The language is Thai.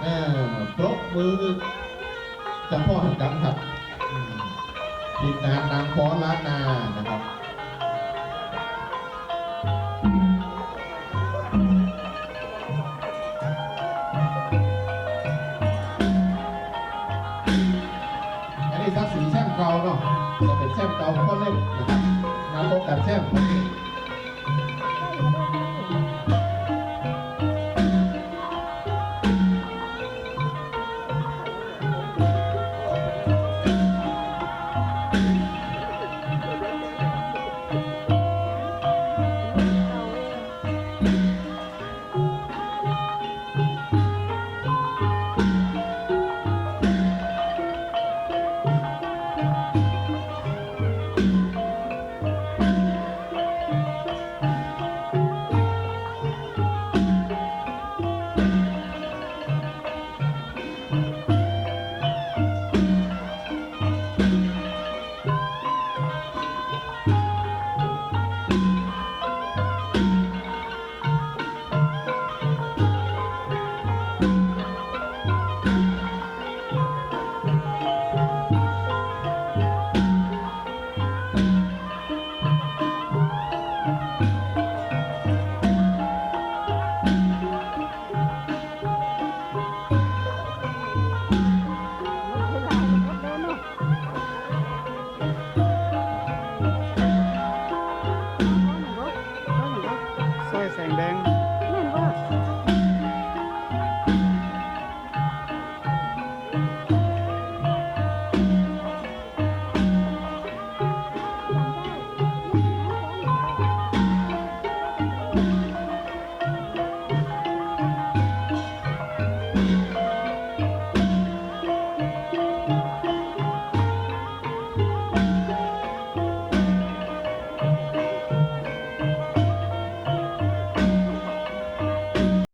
เออปรบมือจำพ่อหันจำครับอืมทีมงานนางฟ้อนล้านนานะครับอันนี้ทักสีแช่มเก่าเนาะจะเป็นแช่มเก่าก็เล่นนะครับงานโลกกันแช่ม Seng Beng.